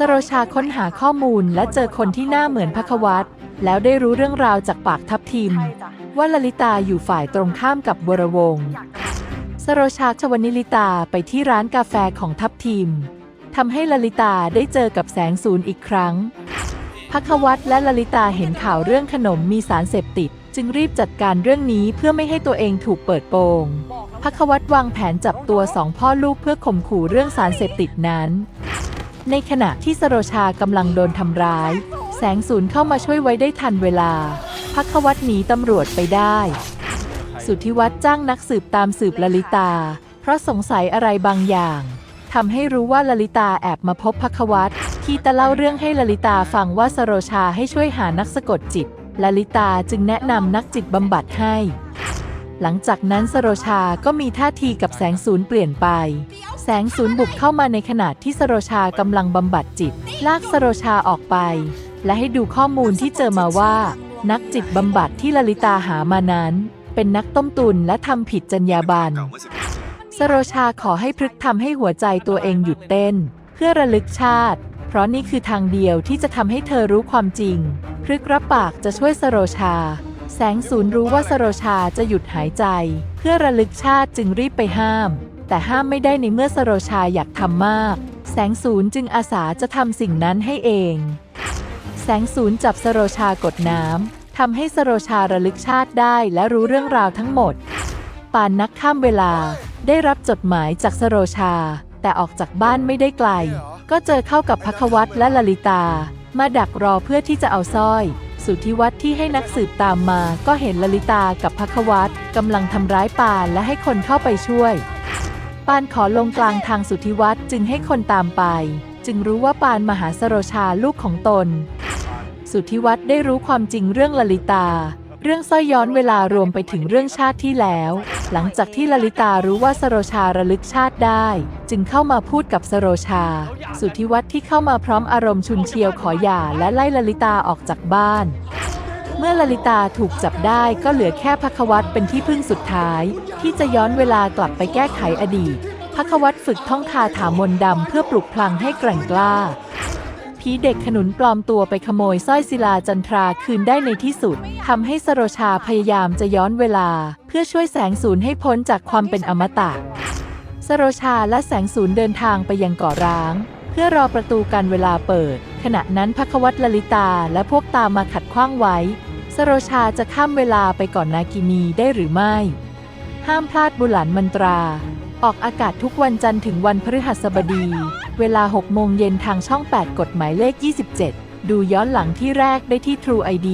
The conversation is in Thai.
สโรชาค้นหาข้อมูลและเจอคนที่หน้าเหมือนพระควัตแล้วได้รู้เรื่องราวจากปากทัพทิมว่าลลิตาอยู่ฝ่ายตรงข้ามกับวรวงศ์สโรชาชวนิลิตาไปที่ร้านกาแฟของทัพทิมทำให้ลลิตาได้เจอกับแสงศูนย์อีกครั้งพักวัตและลลิตาเห็นข่าวเรื่องขนมมีสารเสพติด จึงรีบจัดการเรื่องนี้เพื่อไม่ให้ตัวเองถูกเปิดโปงพักวัตวางแผนจับตัวสองพ่อลูกเพื่อข่มขู่เรื่องสารเสพติดนั้น ในขณะที่สโรชากำลังโดนทำร้าย แสงศูนย์เข้ามาช่วยไว้ได้ทันเวลา พักวัตหนีตำรวจไปได้ สุทธิวัฒน์จ้างนักสืบตามสืบลลิตา เพราะสงสัยอะไรบางอย่างทำให้รู้ว่าลลิตาแอบมาพบพักวัตที่ตะเล่าเรื่องให้ลลิตาฟังว่าสโรชาให้ช่วยหานักสะกดจิตลลิตาจึงแนะนำนักจิตบำบัดให้ หลังจากนั้นสโรชาก็มีท่าทีกับแสงศูนย์เปลี่ยนไป แสงศูนย์บุกเข้ามาในขณะที่สโรชากำลังบำบัดจิต ลากสโรชาออกไป และให้ดูข้อมูลที่เจอมาว่า นักจิตบำบัดที่ลลิตาหามานั้น เป็นนักต้มตุนและทำผิดจรรยาบรรณสโรชาขอให้พฤกทำให้หัวใจตัวเองหยุดเต้น เพื่อระลึกชาติ เพราะนี่คือทางเดียวที่จะทำให้เธอรู้ความจริง พฤกรับปากจะช่วยสโรชา แสงศูนย์รู้ว่าสโรชาจะหยุดหายใจ เพื่อระลึกชาติจึงรีบไปห้าม แต่ห้ามไม่ได้ในเมื่อสโรชาอยากทำมาก แสงศูนย์จึงอาสาจะทำสิ่งนั้นให้เอง แสงศูนย์จับสโรชากดน้ำทำให้สโรชาระลึกชาติได้และรู้เรื่องราวทั้งหมด ปานนักข้ามเวลาได้รับจดหมายจากสโรชา แต่ออกจากบ้านไม่ได้ไกล ก็เจอเข้ากับพักวัตและลลิตา มาดักรอเพื่อที่จะเอาสร้อย สุทธิวัฒน์ที่ให้นักสืบตามมา ก็เห็นลลิตากับพักวัตกำลังทำร้ายปานและให้คนเข้าไปช่วย ปานขอลงกลางทางสุทธิวัฒน์จึงให้คนตามไป จึงรู้ว่าปานมหาสโรชาลูกของตน สุทธิวัฒน์ได้รู้ความจริงเรื่องลลิตา เรื่องสร้อยย้อนเวลารวมไปถึงเรื่องชาติที่แล้ว หลังจากที่ลลิตารู้ว่าสโรชาระลึกชาติได้ จึงเข้ามาพูดกับสโรชา สุทธิวัฒน์ที่เข้ามาพร้อมอารมณ์ชุนเชียวขอหย่าและไล่ลลิตาออกจากบ้าน เมื่อลลิตาถูกจับได้ก็เหลือแค่พักวัตเป็นที่พึ่งสุดท้าย ที่จะย้อนเวลากลับไปแก้ไขอดีตพักวัตฝึกท่องคาถามนดำเพื่อปลุกพลังให้แกร่งกล้าผีเด็กขนุนปลอมตัวไปขโมยสร้อยศิลาจันทราคืนได้ในที่สุดทำให้สโรชาพยายามจะย้อนเวลา เพื่อช่วยแสงศูนย์ให้พ้นจากความเป็นอมตะสโรชาและแสงศูนย์เดินทางไปยังเกาะร้าง พื่อรอประตูการเวลาเปิด ขณะนั้นพักวัตลลิตาและพวกตามมาขัดขว้างไว้ สโรชาจะข้ามเวลาไปก่อนนากินีได้หรือไม่ ห้ามพลาดบุหลันมันตรา ออกอากาศทุกวันจันทร์ถึงวันพฤหัสบดี เวลา 6 โมงเย็นทางช่อง 8 กฎหมายเลข 27 ดูย้อนหลังที่แรกได้ที่ True ID